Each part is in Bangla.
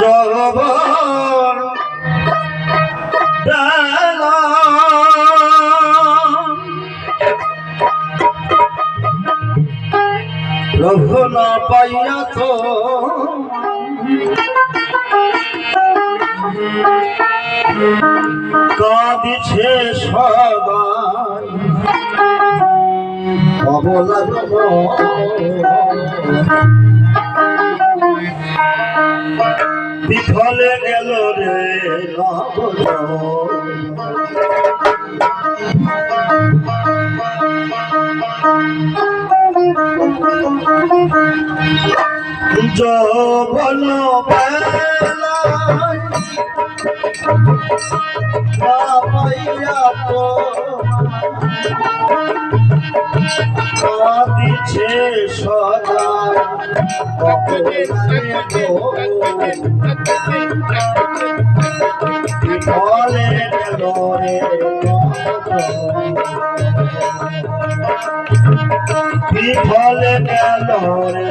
জগবর প্রভু না পাইয়া তো কাঁদিছে সবাই অবলা বিফলে গেল রে। যৌবন পাইয়া তো কাঁদিছে সদায় ফলে গেল রে বিফলে গেল রে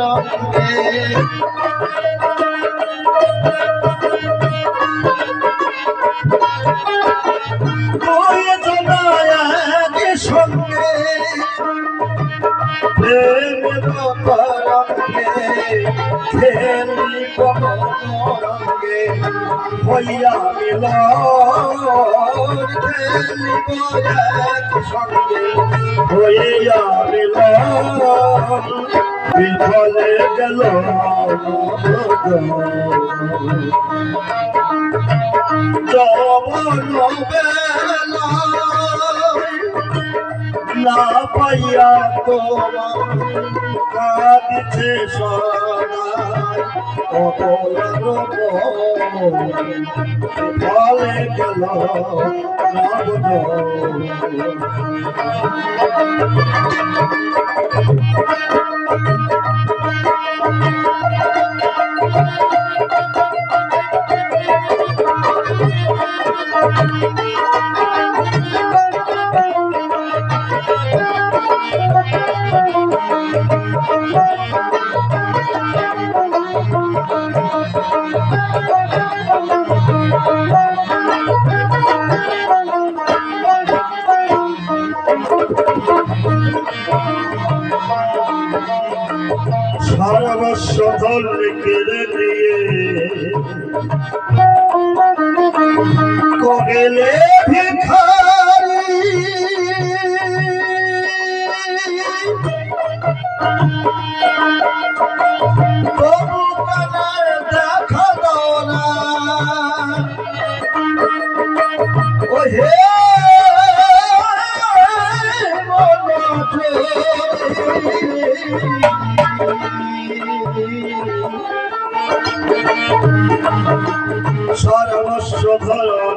রবে হইয়া মিল সঙ্গে হইয়া মিল বিফলে গেল। যবন পাইয়া তোমার কাঁদিছে গেল নবদ সর্বস্ব ধন কেড়ে নিয়ে কগেলে ভিখারি। সর্বস্ব ধরন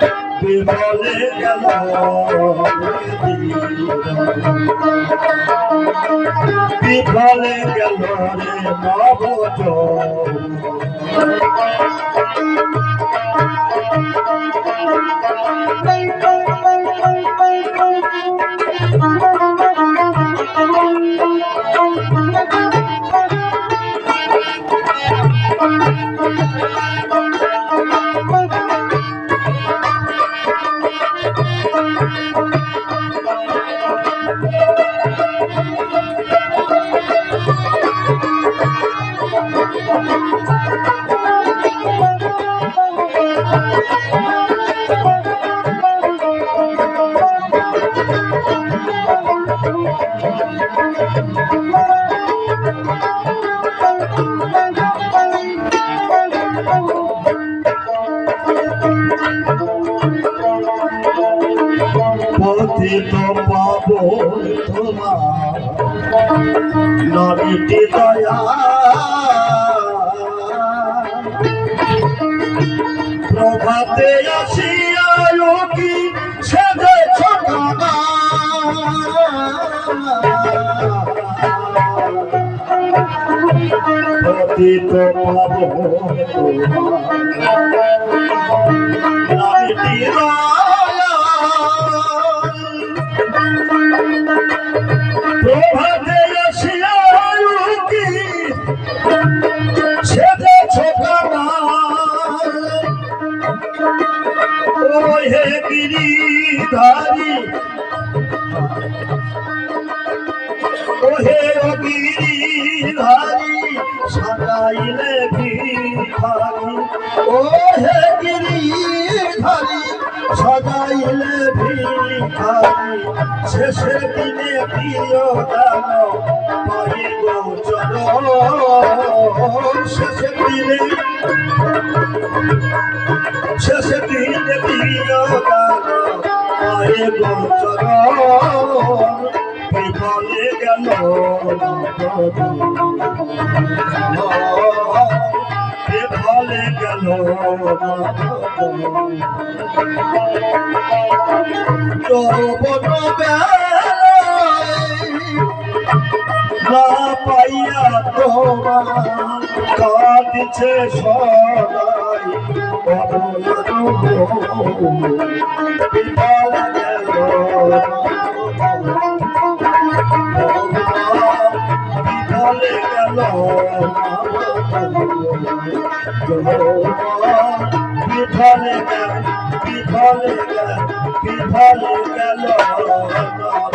বিমলে গেল বিফলে গেল রে নবজ পতিত পাব তোমার। নবীটি দয়া। প্রভাতে আসিয়া কি ছেদে ছোট পতিত পাব নবীটি দয়া। গিরিধারী ও হে গিরিধারী সাজাইলে ভিখারি ও হে গিরিধারী সাজাইলে ভিখারি শেষের দিনে প্রিয় দান পাইব চরণ। শেষের দিনে শেষের দিনে প্রিয় দান পাইব চরণ বিফলে গেল বিফলে গেল যৌবন না পাইয়া তোমার কাঁদছে সদাই বিফল বিফলে গেল বিফলে গেল গেল গেল